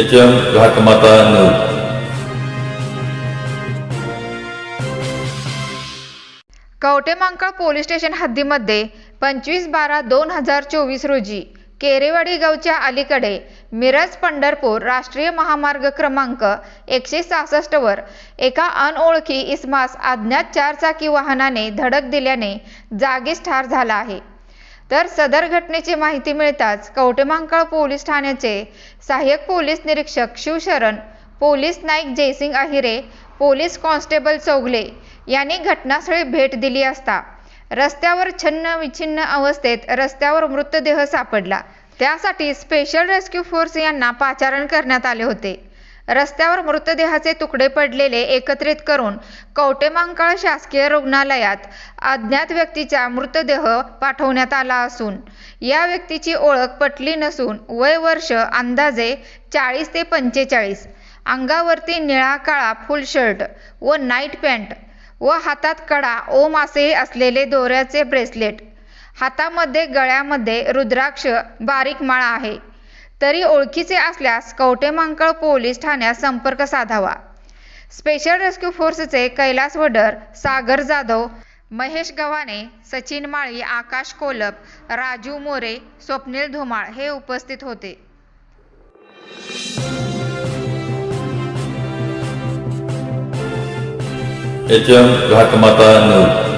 H M Ghatmata news Kavathemahankal police station हद्दीमध्ये पंचवीस बारा दोन हजार चोवीस रोजी केरेवाडी गावच्या अलीकडे मिरज पंढरपूर राष्ट्रीय महामार्ग क्रमांक एकशे सहासष्टवर एका अनओळखी इसमास अज्ञात चारचाकी वाहनाने धडक दिल्याने जागीच ठार झाला आहे. तर सदर घटनेची माहिती मिळताच कवटेमांकळ पोलीस ठाण्याचे सहाय्यक पोलीस निरीक्षक Shivsharan police Naik Jaysing Ahire police constable Chougule यांनी घटनास्थळी भेट दिली असता रस्त्यावर छन्न विछिन्न अवस्थेत रस्त्यावर मृतदेह सापडला. त्यासाठी स्पेशल रेस्क्यू फोर्स यांना पाचारण करण्यात आले होते. रस्त्यावर मृतदेहाचे तुकडे पडलेले एकत्रित करून कवटेमांकाळ शासकीय रुग्णालयात अज्ञात व्यक्तीचा मृतदेह पाठवण्यात आला असून या व्यक्तीची ओळख पटली नसून वय वर्ष अंदाजे चाळीस ते पंचेचाळीस अंगावरती निळा काळा फुल शर्ट व नाईट पॅन्ट व हातात कडा ओम असे असलेले दोऱ्याचे ब्रेसलेट. हातामध्ये गळ्यामध्ये रुद्राक्ष बारीक माळा आहे. तरी ओळखीचे असल्यास कवटेमांकळ पोलीस ठाण्यात संपर्क साधावा. स्पेशल रेस्क्यू फोर्सचे कैलास वडर सागर जाधव महेश गव्हाणे सचिन माळी आकाश कोलप राजू मोरे स्वप्नील धुमाळ हे उपस्थित होते. H M Ghatmata news.